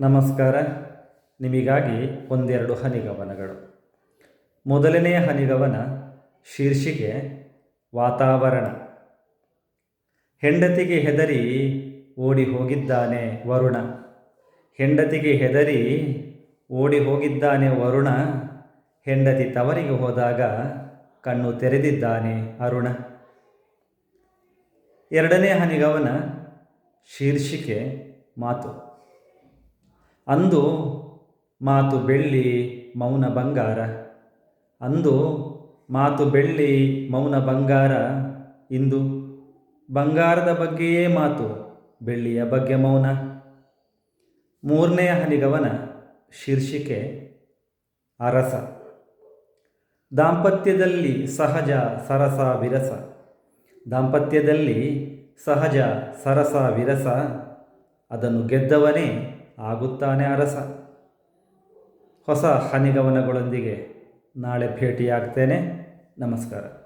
ನಮಸ್ಕಾರ. ನಿಮಗಾಗಿ ಒಂದೆರಡು ಹನಿಗವನಗಳು. ಮೊದಲನೆಯ ಹನಿಗವನ ಶೀರ್ಷಿಕೆ ವಾತಾವರಣ. ಹೆಂಡತಿಗೆ ಹೆದರಿ ಓಡಿ ಹೋಗಿದ್ದಾನೆ ವರುಣ. ಹೆಂಡತಿಗೆ ಹೆದರಿ ಓಡಿ ಹೋಗಿದ್ದಾನೆ ವರುಣ. ಹೆಂಡತಿ ತವರಿಗೆ ಹೋದಾಗ ಕಣ್ಣು ತೆರೆದಿದ್ದಾನೆ ಅರುಣ. ಎರಡನೇ ಹನಿಗವನ ಶೀರ್ಷಿಕೆ ಮಾತು. ಅಂದು ಮಾತು ಬೆಳ್ಳಿ ಮೌನ ಬಂಗಾರ. ಅಂದು ಮಾತು ಬೆಳ್ಳಿ ಮೌನ ಬಂಗಾರ. ಇಂದು ಬಂಗಾರದ ಬಗ್ಗೆಯೇ ಮಾತು, ಬೆಳ್ಳಿಯ ಬಗ್ಗೆ ಮೌನ. ಮೂರನೆಯ ಹನಿಗವನ, ಶೀರ್ಷಿಕೆ, ಅರಸ. ದಾಂಪತ್ಯದಲ್ಲಿ ಸಹಜ ಸರಸ ವಿರಸ. ದಾಂಪತ್ಯದಲ್ಲಿ ಸಹಜ ಸರಸ ವಿರಸ. ಅದನ್ನು ಗೆದ್ದವನೇ ಆಗುತ್ತಾನೆ ಅರಸ. ಹೊಸ ಹನಿಗವನಗಳೊಂದಿಗೆ ನಾಳೆ ಭೇಟಿಯಾಗ್ತೇನೆ. ನಮಸ್ಕಾರ.